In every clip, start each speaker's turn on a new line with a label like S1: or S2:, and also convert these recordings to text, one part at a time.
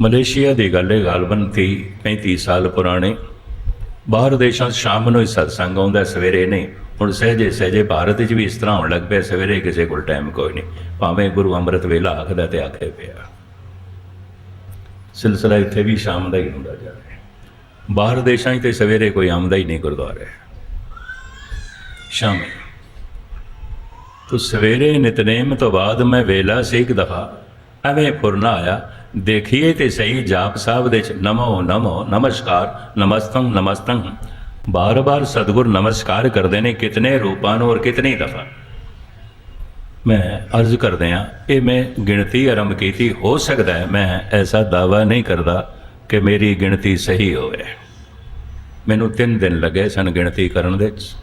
S1: Malaysia ਦੀ ਗੱਲ ਹੈ, ਗਾਲਬਨ 30 35 ਸਾਲ ਪੁਰਾਣੇ। ਬਾਹਰ ਦੇਸ਼ਾਂ 'ਚ ਸ਼ਾਮ ਨੂੰ ਹੀ ਸਤਸੰਗ ਆਉਂਦਾ, ਸਵੇਰੇ ਨਹੀਂ। ਹੁਣ ਸਹਿਜੇ ਸਹਿਜੇ ਭਾਰਤ 'ਚ ਵੀ ਇਸ ਤਰ੍ਹਾਂ ਹੋਣ ਲੱਗ ਪਿਆ, ਸਵੇਰੇ ਕਿਸੇ ਕੋਲ ਟਾਈਮ ਕੋਈ ਨਹੀਂ। ਭਾਵੇਂ ਗੁਰੂ ਅੰਮ੍ਰਿਤ ਵੇਲਾ ਆਖਦਾ ਤੇ ਆਖੇ ਪਿਆ। ਸਿਲਸਿਲਾ ਇੱਥੇ ਵੀ ਸ਼ਾਮ ਦਾ ਹੀ ਹੁੰਦਾ ਜਾ ਰਿਹਾ ਬਾਹਰ ਦੇਸ਼ਾਂ 'ਚ ਤੇ ਸਵੇਰੇ ਕੋਈ ਆਮਦਾ ਹੀ ਨਹੀਂ ਗੁਰਦੁਆਰੇ। ਸ਼ਾਮੇ। ਤੋ ਸਵੇਰੇ ਨਿਤਨੇਮ ਤੋਂ ਬਾਅਦ ਮੈਂ ਵੇਲਾ ਸੀ ਇੱਕ ਦਫਾ। ਐਵੇਂ ਫੁਰਨਾ ਆਇਆ ਦੇਖੀਏ ਤੇ ਸਹੀ ਜਾਪ ਸਾਹਿਬ ਦੇ ਚ ਨਮੋ ਨਮੋ ਨਮਸਕਾਰ ਨਮਸਤੰ ਨਮਸਤੰ ਬਾਰ-ਬਾਰ ਸਤਿਗੁਰ ਨਮਸਕਾਰ ਕਰਦੇ ਨੇ ਕਿਤਨੇ ਰੂਪਾਂ ਨੂੰ ਔਰ ਕਿਤਨੀ ਦਫਾ ਮੈਂ ਅਰਜ਼ ਕਰਦੇ ਆ ਇਹ ਮੈਂ ਗਿਣਤੀ ਆਰੰਭ ਕੀਤੀ ਹੋ ਸਕਦਾ ਹੈ ਮੈਂ ਐਸਾ ਦਾਵਾ ਨਹੀਂ ਕਰਦਾ ਕਿ ਮੇਰੀ ਗਿਣਤੀ ਸਹੀ ਹੋਵੇ ਮੈਨੂੰ 3 ਦਿਨ ਲੱਗੇ ਸਨ ਗਿਣਤੀ ਕਰਨ ਦੇ ਚ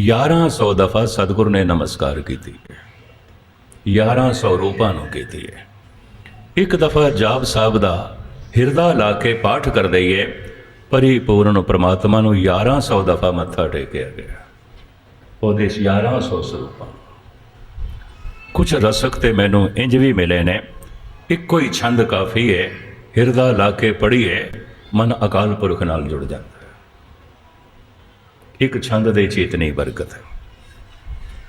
S1: 1100 ਦਫਾ ਸਤਿਗੁਰ ਨੇ ਨਮਸਕਾਰ ਕੀਤੀ ਹੈ 1100 ਰੂਪਾਂ ਨੂੰ ਕੀਤੀ ਹੈ ਇੱਕ ਦਫਾ ਜਾਪ ਸਾਹਿਬ ਦਾ ਹਿਰਦਾ ਲਾ ਕੇ ਪਾਠ ਕਰ ਦਈਏ ਪਰਿਪੂਰਨ ਪ੍ਰਮਾਤਮਾ ਨੂੰ 1100 ਦਫਾ ਮੱਥਾ ਟੇਕਿਆ ਗਿਆ। ਉਹਦੇ 'ਚ 1100 ਸਰੂਪਾਂ। ਕੁਝ ਰਸਕ ਤੇ ਮੈਨੂੰ ਇੰਜ ਵੀ ਮਿਲੇ ਨੇ, ਇੱਕੋ ਹੀ ਛੰਦ ਕਾਫੀ ਹੈ ਹਿਰਦਾ ਲਾ ਕੇ ਪੜ੍ਹੀਏ ਮਨ ਅਕਾਲ ਪੁਰਖ ਨਾਲ ਜੁੜ ਜਾਂਦਾ ਹੈ। ਇੱਕ ਛੰਦ ਦੇ ਚੇਤਨੀ ਬਰਕਤ ਹੈ।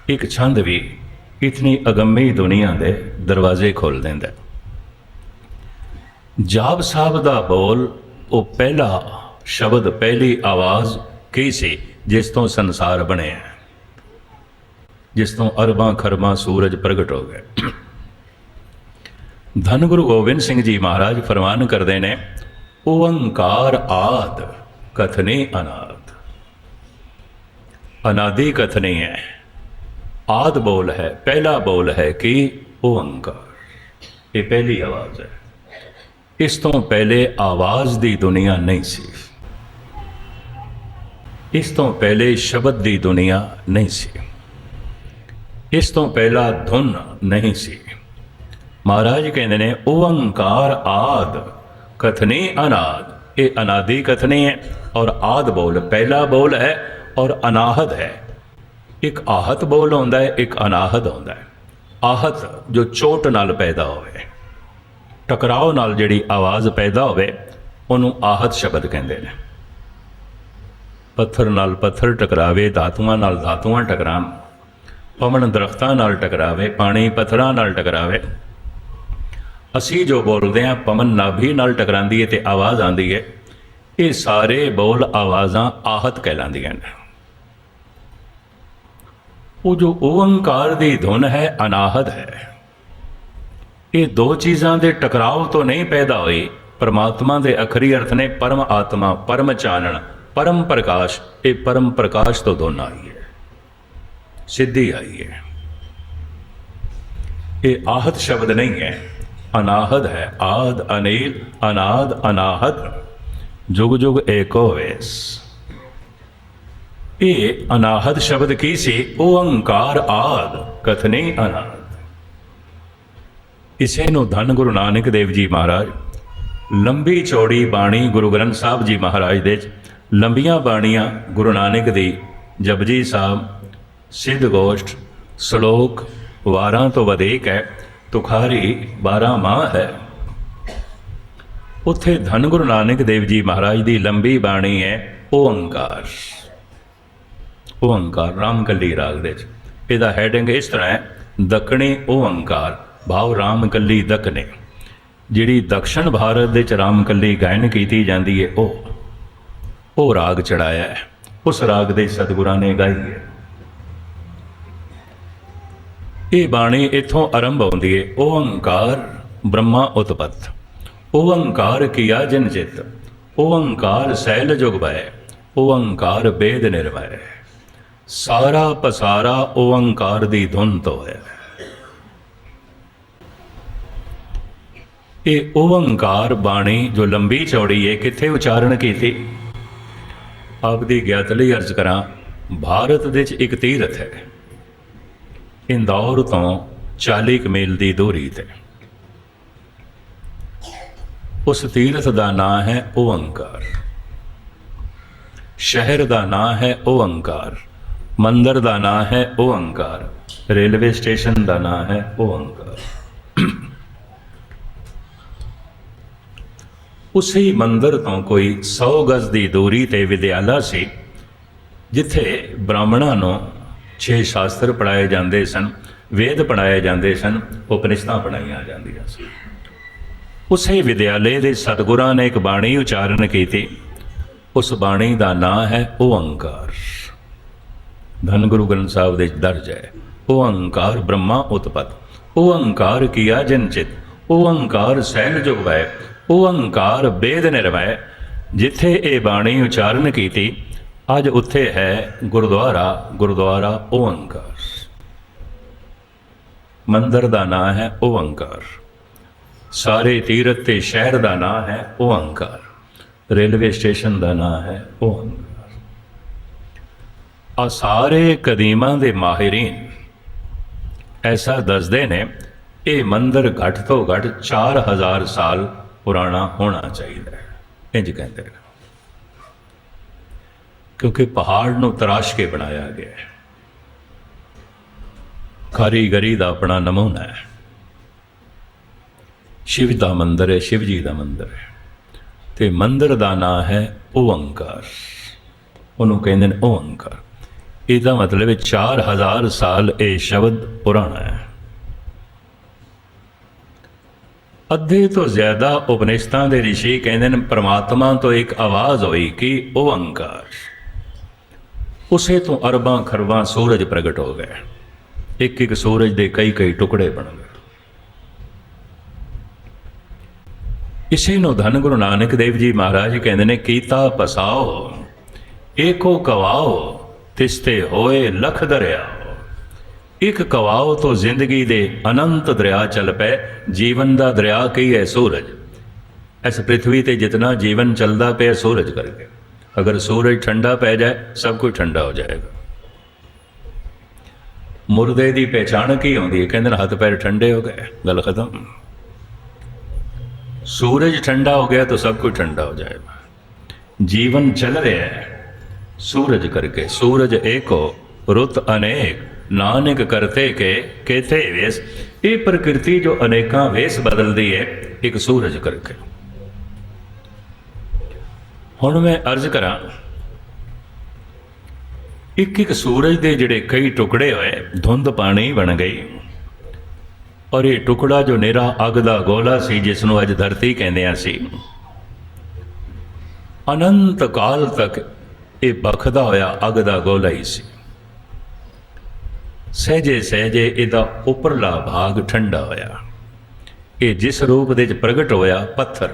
S1: ਇੱਕ ਛੰਦ ਵੀ ਇਤਨੀ ਅਗੰਮੀ ਦੁਨੀਆ ਦੇ ਦਰਵਾਜ਼ੇ ਖੋਲ ਦਿੰਦਾ ਹੈ। ਜਾਪ ਸਾਹਿਬ ਦਾ ਬੋਲ, ਉਹ ਪਹਿਲਾ ਸ਼ਬਦ, ਪਹਿਲੀ ਆਵਾਜ਼ ਕੀ ਸੀ ਜਿਸ ਤੋਂ ਸੰਸਾਰ ਬਣਿਆ ਜਿਸ ਤੋਂ ਅਰਬਾਂ ਖਰਬਾਂ ਸੂਰਜ ਪ੍ਰਗਟ ਹੋ ਗਏ। ਧੰਨ ਗੁਰੂ ਗੋਬਿੰਦ ਸਿੰਘ ਜੀ ਮਹਾਰਾਜ ਫਰਮਾਨ ਕਰਦੇ ਨੇ ਓੰਕਾਰ ਆਦ ਕਥਨੇ ਅਨਾਦ। ਅਨਾਦਿ ਕਥਨੇ ਹੈ। ਆਦ ਬੋਲ ਹੈ, ਪਹਿਲਾ ਬੋਲ ਹੈ ਕਿ ਓੰਕਾਰ ਇਹ ਪਹਿਲੀ ਆਵਾਜ਼ ਹੈ। ਇਸ ਤੋਂ ਪਹਿਲੇ ਆਵਾਜ਼ ਦੀ ਦੁਨੀਆ ਨਹੀਂ ਸੀ। ਇਸ ਤੋਂ ਪਹਿਲੇ ਸ਼ਬਦ ਦੀ ਦੁਨੀਆ ਨਹੀਂ ਸੀ। ਇਸ ਤੋਂ ਪਹਿਲਾ ਧੁਨ ਨਹੀਂ ਸੀ। ਮਹਾਰਾਜ ਕਹਿੰਦੇ ਨੇ ਓੰਕਾਰ ਆਦ ਕਥਨੀ ਅਨਾਦ। ਇਹ ਅਨਾਦਿ ਕਥਨੀ ਹੈ ਔਰ ਆਦ ਬੋਲ, ਪਹਿਲਾ ਬੋਲ ਹੈ ਔਰ ਅਨਾਹਦ ਹੈ। ਇੱਕ ਆਹਤ ਬੋਲ ਆਉਂਦਾ ਹੈ, ਇੱਕ ਅਨਾਹਤ ਆਉਂਦਾ ਹੈ। ਆਹਤ ਜੋ ਚੋਟ ਨਾਲ ਪੈਦਾ ਹੋਵੇ, ਟਕਰਾਓ ਨਾਲ ਜਿਹੜੀ ਆਵਾਜ਼ ਪੈਦਾ ਹੋਵੇ, ਉਹਨੂੰ ਆਹਤ ਸ਼ਬਦ ਕਹਿੰਦੇ ਨੇ। ਪੱਥਰ ਨਾਲ ਪੱਥਰ ਟਕਰਾਵੇ, ਧਾਤੂਆਂ ਨਾਲ ਧਾਤੂਆਂ ਟਕਰਾਣ, ਪਵਨ ਦਰਖਤਾਂ ਨਾਲ ਟਕਰਾਵੇ, ਪਾਣੀ ਪੱਥਰਾਂ ਨਾਲ ਟਕਰਾਵੇ। ਅਸੀਂ ਜੋ ਬੋਲਦੇ ਹਾਂ, ਪਵਨ ਨਾਭੀ ਨਾਲ ਟਕਰਾਂਦੀ ਹੈ ਤੇ ਆਵਾਜ਼ ਆਉਂਦੀ ਹੈ, ਇਹ ਸਾਰੇ ਬੋਲ ਆਵਾਜ਼ਾਂ ਆਹਤ ਕਹਿਲਾਂਦੀਆਂ ਨੇ। ਉਹ ਜੋ ਓੰਕਾਰ ਦੀ ਧੁਨ ਹੈ ਅਨਾਹਦ ਹੈ। ਇਹ ਦੋ ਚੀਜ਼ਾਂ ਦੇ ਟਕਰਾਅ ਤੋਂ ਨਹੀਂ ਪੈਦਾ ਹੋਈ। ਪਰਮਾਤਮਾ ਦੇ ਅਖਰੀ ਅਰਥ ਨੇ ਪਰਮ ਆਤਮਾ, ਪਰਮ ਚਾਨਣ, ਪਰਮ ਪ੍ਰਕਾਸ਼, ਇਹ ਪਰਮ ਪ੍ਰਕਾਸ਼ ਤੋਂ ਦੋਨ ਆਈ ਹੈ। ਸਿੱਧੀ ਆਈ ਹੈ। ਇਹ ਆਹਤ ਸ਼ਬਦ ਨਹੀਂ ਹੈ। ਅਨਾਹਦ ਹੈ। ਆਦ, ਅਨੀਲ, ਅਨਾਦ ਅਨਾਹਦ ਜੁਗ ਜੁਗ ਏਕੋ ਵੇਸ। ਇਹ ਅਨਾਹਦ ਸ਼ਬਦ ਕੀ ਸੀ? ਉਹ ਓੰਕਾਰ ਆਦ, ਕਥਨੇ ਅਨਾਦ ਇਸੇ ਨੂੰ ਧੰਨ ਗੁਰੂ ਨਾਨਕ ਦੇਵ ਜੀ ਮਹਾਰਾਜ, ਲੰਬੀ ਚੌੜੀ ਬਾਣੀ ਗੁਰੂ ਗ੍ਰੰਥ ਸਾਹਿਬ ਜੀ ਮਹਾਰਾਜ ਦੇ ਲੰਬੀਆਂ ਬਾਣੀਆਂ ਗੁਰੂ ਨਾਨਕ ਦੀ, ਜਪਜੀ ਸਾਹਿਬ, ਸਿੱਧ ਗੋਸ਼ਟ, ਸ਼ਲੋਕ ਵਾਰਾਂ ਤੋਂ ਵਧੇਕ ਹੈ, ਤੁਖਾਰੀ 12 ਮਾਹ ਹੈ। ਉੱਥੇ ਧੰਨ ਗੁਰੂ ਨਾਨਕ ਦੇਵ ਜੀ ਮਹਾਰਾਜ ਦੀ ਲੰਬੀ ਬਾਣੀ ਹੈ ਓੰਕਾਰ ਓੰਕਾਰ ਰਾਮਕਲੀ ਰਾਗ ਦੇ ਵਿੱਚ। ਇਹਦਾ ਹੈਡਿੰਗ ਇਸ ਤਰ੍ਹਾਂ ਹੈ, ਦੱਖਣੀ ਓੰਕਾਰ, ਭਾਵ ਰਾਮਕਲੀ ਦੱਖਣੇ। ਜਿਹੜੀ ਦਕਸ਼ਣ ਭਾਰਤ ਦੇ ਚ ਰਾਮਕਲੀ ਗਾਇਨ ਕੀਤੀ ਜਾਂਦੀ ਹੈ, ਉਹ ਉਹ ਰਾਗ ਚੜਾਇਆ ਹੈ। ਉਸ ਰਾਗ ਦੇ ਸਤਿਗੁਰਾਂ ਨੇ ਗਾਈ ਹੈ। ਇਹ ਬਾਣੀ ਇਥੋਂ ਆਰੰਭ ਹੁੰਦੀ ਹੈ, ਓੰਕਾਰ ਬ੍ਰਹਮਾ ਉਤਪਤ, ਓੰਕਾਰ ਕੀਆ ਜਿਨ ਚਿਤ, ਓੰਕਾਰ ਸੈਲ ਜੁਗ ਬੈ ਓੰਕਾਰ ਬੇਦ ਨਿਰਵੈ ਸਾਰਾ ਪਸਾਰਾ ਓੰਕਾਰ ਦੀ ਧੁਨ ਤੋਂ ਹੈ। ਇਹ ਓੰਕਾਰ ਬਾਣੀ ਜੋ ਲੰਬੀ ਚੌੜੀ ਹੈ, ਕਿੱਥੇ ਉਚਾਰਨ ਕੀਤੀ? ਆਪ ਦੀ ਗਿਆਤ ਲਈ ਅਰਜ਼ ਕਰਾਂ, ਭਾਰਤ ਦੇ ਵਿੱਚ ਇੱਕ ਤੀਰਥ ਹੈ। ਇੰਦੌਰ ਤੋਂ 40 ਕੁ ਮੀਲ ਦੀ ਦੂਰੀ ਤੇ। ਉਸ ਤੀਰਥ ਦਾ ਨਾਮ ਹੈ ਓੰਕਾਰ ਸ਼ਹਿਰ ਦਾ ਨਾਮ ਹੈ ਓੰਕਾਰ ਮੰਦਰ ਦਾ ਨਾਮ ਹੈ ਓੰਕਾਰ ਰੇਲਵੇ ਸਟੇਸ਼ਨ ਦਾ ਨਾਮ ਹੈ ਓੰਕਾਰ ਉਸੇ ਮੰਦਰ ਤੋਂ ਕੋਈ 100 ਗਜ਼ ਦੀ ਦੂਰੀ ਤੇ ਵਿਦਿਆਲਾ ਸੀ, ਜਿੱਥੇ ਬ੍ਰਾਹਮਣਾਂ ਨੂੰ ਛੇ ਸ਼ਾਸਤਰ ਪੜਾਏ ਜਾਂਦੇ ਸਨ, ਵੇਦ ਪੜਾਏ ਜਾਂਦੇ ਸਨ ਉਪਨਿਸ਼ਦਾਂ ਪੜਾਈਆਂ ਜਾਂਦੀਆਂ ਸੀ ਉਸੇ ਵਿਦਿਆਲੇ ਦੇ ਸਤਿਗੁਰਾਂ ਨੇ ਇੱਕ ਬਾਣੀ ਉਚਾਰਨ ਕੀਤੀ, ਉਸ ਬਾਣੀ ਦਾ ਨਾਂ ਹੈ ਓੰਕਾਰ ਧੰਨ ਗੁਰੂ ਗ੍ਰੰਥ ਸਾਹਿਬ ਦੇ ਦਰਜ ਹੈ ਓੰਕਾਰ ਬ੍ਰਹਮਾ ਉਤਪਤ, ਉਹ ਓੰਕਾਰ ਕੀਆ ਜਨਚਿਤ ਓੰਕਾਰ ਸੈਲ ਜੁਗਵੈ ਓੰਕਾਰ ਬੇਦ ਨਿਰਵੈ। ਜਿੱਥੇ ਇਹ ਬਾਣੀ ਉਚਾਰਨ ਕੀਤੀ, ਅੱਜ ਉੱਥੇ ਹੈ ਗੁਰਦੁਆਰਾ ਗੁਰਦੁਆਰਾ ਓੰਕਾਰ ਮੰਦਰ ਦਾ ਨਾਂ ਹੈ ਓੰਕਾਰ ਸਾਰੇ ਤੀਰਥ ਤੇ ਸ਼ਹਿਰ ਦਾ ਨਾਂ ਹੈ ਓੰਕਾਰ ਰੇਲਵੇ ਸਟੇਸ਼ਨ ਦਾ ਨਾਂ ਹੈ ਓੰਕਾਰ ਆ ਸਾਰੇ ਕਦੀਮਾਂ ਦੇ ਮਾਹਿਰੀਨ। ਐਸਾ ਦੱਸਦੇ ਨੇ, ਇਹ ਮੰਦਰ ਘੱਟ ਤੋਂ ਘੱਟ 4000 ਸਾਲ ਪੁਰਾਣਾ ਹੋਣਾ ਚਾਹੀਦਾ ਹੈ। ਇੰਜ ਕਹਿੰਦੇ ਨੇ। ਕਿਉਂਕਿ ਪਹਾੜ ਨੂੰ ਤਰਾਸ਼ ਕੇ ਬਣਾਇਆ ਗਿਆ ਹੈ। ਕਾਰੀਗਰੀ ਦਾ ਆਪਣਾ ਨਮੂਨਾ ਹੈ। ਸ਼ਿਵ ਦਾ ਮੰਦਰ ਹੈ, ਸ਼ਿਵ ਜੀ ਦਾ ਮੰਦਰ ਹੈ। ਤੇ ਮੰਦਰ ਦਾ ਨਾਂ ਹੈ ਓੰਕਾਰ ਉਹਨੂੰ ਕਹਿੰਦੇ ਨੇ ਓੰਕਾਰ ਇਹਦਾ ਮਤਲਬ ਹੈ 4000 ਸਾਲ ਇਹ ਸ਼ਬਦ ਪੁਰਾਣਾ ਹੈ। ਅੱਧੇ ਤੋਂ ਜ਼ਿਆਦਾ ਉਪਨਿਸ਼ਦਾਂ ਦੇ ਰਿਸ਼ੀ ਕਹਿੰਦੇ ਨੇ, ਪ੍ਰਮਾਤਮਾ ਤੋਂ ਇੱਕ ਆਵਾਜ਼ ਹੋਈ ਕਿ ਓੰਕਾਰ ਉਸੇ ਤੋਂ ਅਰਬਾਂ ਖਰਬਾਂ ਸੂਰਜ ਪ੍ਰਗਟ ਹੋ ਗਏ। ਇੱਕ ਇੱਕ ਸੂਰਜ ਦੇ ਕਈ ਕਈ ਟੁਕੜੇ ਬਣ ਗਏ। ਇਸੇ ਨੂੰ ਧੰਨ ਗੁਰੂ ਨਾਨਕ ਦੇਵ ਜੀ ਮਹਾਰਾਜ ਕਹਿੰਦੇ ਨੇ, ਕੀਤਾ ਪਸਾਓ, ਏਕੋ ਕਵਾਓ ਤਿਸਤੇ ਹੋਏ ਲਖ ਦਰਿਆ। ਇੱਕ ਕਵਾਓ ਤੋਂ ਜ਼ਿੰਦਗੀ ਦੇ ਅਨੰਤ ਦਰਿਆ ਚੱਲ ਪਏ ਜੀਵਨ ਦਾ ਦਰਿਆ ਕਈ ਹੈ ਸੂਰਜ। ਇਸ ਪ੍ਰithvi ਤੇ ਜਿਤਨਾ ਜੀਵਨ ਚੱਲਦਾ ਪਿਆ ਸੂਰਜ ਕਰਕੇ। ਅਗਰ ਸੂਰਜ ਠੰਡਾ ਪੈ ਜਾਏ, ਸਭ ਕੁਝ ਠੰਡਾ ਹੋ ਜਾਏਗਾ। ਮੁਰਦੇ ਦੀ ਪਛਾਣ ਕੀ ਹੁੰਦੀ ਹੈ? ਕਹਿੰਦੇ ਹੱਥ ਪੈਰ ਠੰਡੇ ਹੋ ਗਏ। ਗੱਲ ਖਤਮ। ਸੂਰਜ ਠੰਡਾ ਹੋ ਗਿਆ ਤਾਂ ਸਭ ਕੁਝ ਠੰਡਾ ਹੋ ਜਾਏਗਾ। ਜੀਵਨ ਚੱਲ ਰਿਹਾ ਹੈ। સૂરજ કરકે સૂરજ એકો ઋત અનેક ਨਾਨਕ ਕਰਤੇ ਕੇ, ਕੇਥੇ ਵੇਸ। ਇਹ ਪ੍ਰਕਿਰਤੀ ਜੋ ਅਨੇਕਾਂ ਵੇਸ ਬਦਲਦੀ ਹੈ, ਇੱਕ ਸੂਰਜ ਕਰਕੇ। ਹੁਣ ਮੈਂ ਅਰਜ਼ ਕਰਾਂ, ਇੱਕ ਇੱਕ ਸੂਰਜ ਦੇ ਜਿਹੜੇ ਕਈ ਟੁਕੜੇ ਹੋਏ, ਧੁੰਦ ਪਾਣੀ ਬਣ ਗਈ। ਔਰ ਇਹ ਟੁਕੜਾ ਜੋ ਨੇਰਾ ਅਗ ਦਾ ਗੋਲਾ ਸੀ, ਜਿਸ ਨੂੰ ਅੱਜ ਧਰਤੀ ਕਹਿੰਦੇ ਆ ਸੀ ਅਨੰਤ ਕਾਲ ਤੱਕ ਇਹ ਬਖਦਾ ਹੋਇਆ ਅੱਗ ਦਾ ਗੋਲਾ ਹੀ ਸੀ। ਸਹਜੇ ਸਹਜੇ ਇਹਦਾ ਉੱਪਰਲਾ ਭਾਗ ਠੰਡਾ ਹੋਇਆ। ਇਹ ਜਿਸ ਰੂਪ ਦੇ ਵਿੱਚ ਪ੍ਰਗਟ ਹੋਇਆ ਪੱਥਰ